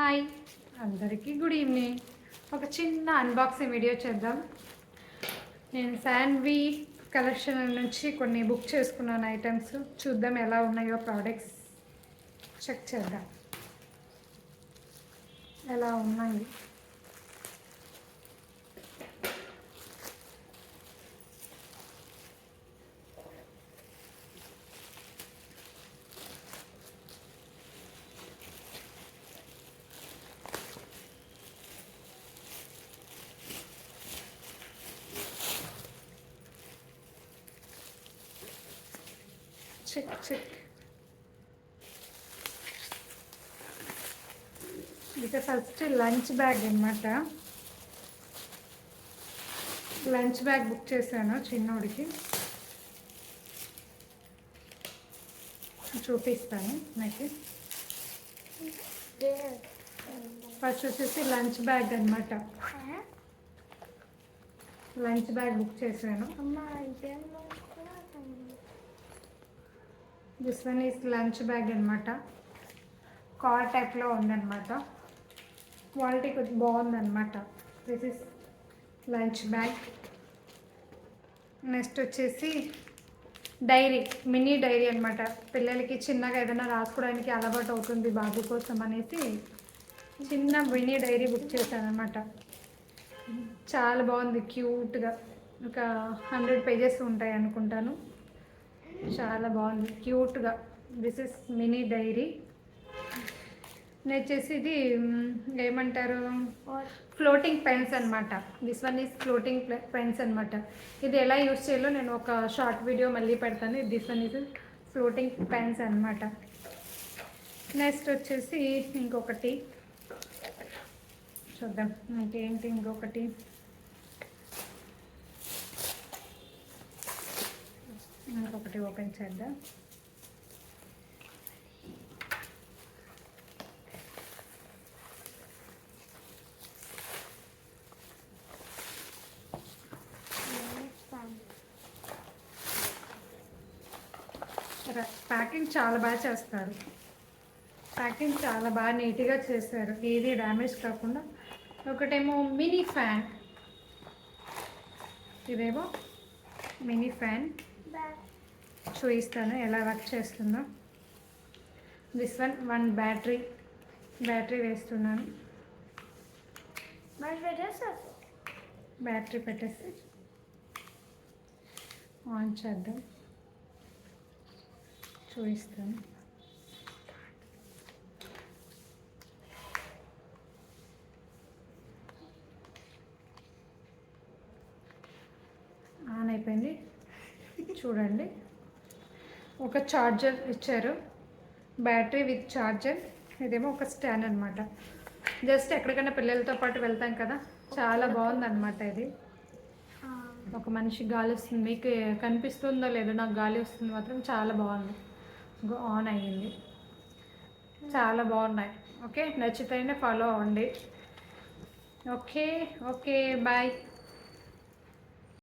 Hi అందరికీ good evening. ఒక చిన్న అన్బాక్సింగ్ వీడియో చేద్దాం. నేను శాన్వి కలెక్షన్ నుంచి కొన్ని బుక్ చేసుకున్నాను ఐటమ్స్. చూద్దాం ఎలా ఉన్నాయో ప్రోడక్ట్స్ చెక్ చేద్దాం. ఎలా ఉన్నాయి? చెక్ చెక్ ఇక ఫస్ట్ లంచ్ బ్యాగ్ అనమాట లంచ్ బ్యాగ్ బుక్ చేశాను చిన్నోడికి. చూపిస్తాను నాకు. ఫస్ట్ వచ్చేసి లంచ్ బ్యాగ్ అనమాట లంచ్ బ్యాగ్ బుక్ చేశాను. This one is lunch bag అనమాట కార్ టైప్లో ఉందన్నమాట. క్వాలిటీ కొద్ది బాగుందన్నమాట. This is lunch bag next వచ్చేసి డైరీ మినీ డైరీ అనమాట పిల్లలకి చిన్నగా ఏదైనా రాసుకోవడానికి అలవాటు అవుతుంది బాబు కోసం అనేసి చిన్న మినీ డైరీ బుక్ చేశానమాట అనమాట చాలా బాగుంది క్యూట్గా. ఒక హండ్రెడ్ పేజెస్ ఉంటాయి అనుకుంటాను చాలా బాగుంది. క్యూట్గా. దిస్ ఇస్ మినీ డైరీ వచ్చేసి ఇది ఏమంటారు? ఫ్లోటింగ్ పెన్స్ అనమాట this one is floating pens అనమాట ఇది ఎలా యూస్ చేయాలో నేను ఒక షార్ట్ వీడియో మళ్ళీ పెడతాను. This one is floating pens అనమాట నెక్స్ట్ వచ్చేసి ఇంకొకటి. చూద్దాం. ఇంకేంటి ఇంకొకటి? ఒకటి ఓపెన్ చేద్దాం? ప్యాకింగ్ చాలా బాగా చేస్తారు. ప్యాకింగ్ చాలా బాగా నీట్గా చేశారు. ఏది డ్యామేజ్ కాకుండా. ఒకటేమో మినీ ఫ్యాన్. ఇదేమో మినీ ఫ్యాన్. చూపిస్తాను ఎలా వర్క్ చేస్తుందో. This one one battery battery వేస్తున్నాను. బ్యాటరీ పెట్టేసి ఆన్ చేద్దాం. చూపిస్తాను ఆన్ అయిపోయింది. చూడండి. ఒక చార్జర్ ఇచ్చారు. బ్యాటరీ విత్ చార్జర్ ఇదేమో ఒక స్టాండ్ అనమాట జస్ట్ ఎక్కడికైనా పిల్లలతో పాటు వెళ్తాం కదా. చాలా బాగుంది అనమాట ఇది. ఒక మనిషి గాలి వస్తుంది. మీకు కనిపిస్తుందో లేదో నాకు గాలి వస్తుంది మాత్రం చాలా బాగుంది. ఆన్ అయ్యింది. చాలా బాగున్నాయి. ఓకే? నచ్చితేనే ఫాలో అవ్వండి. Okay okay bye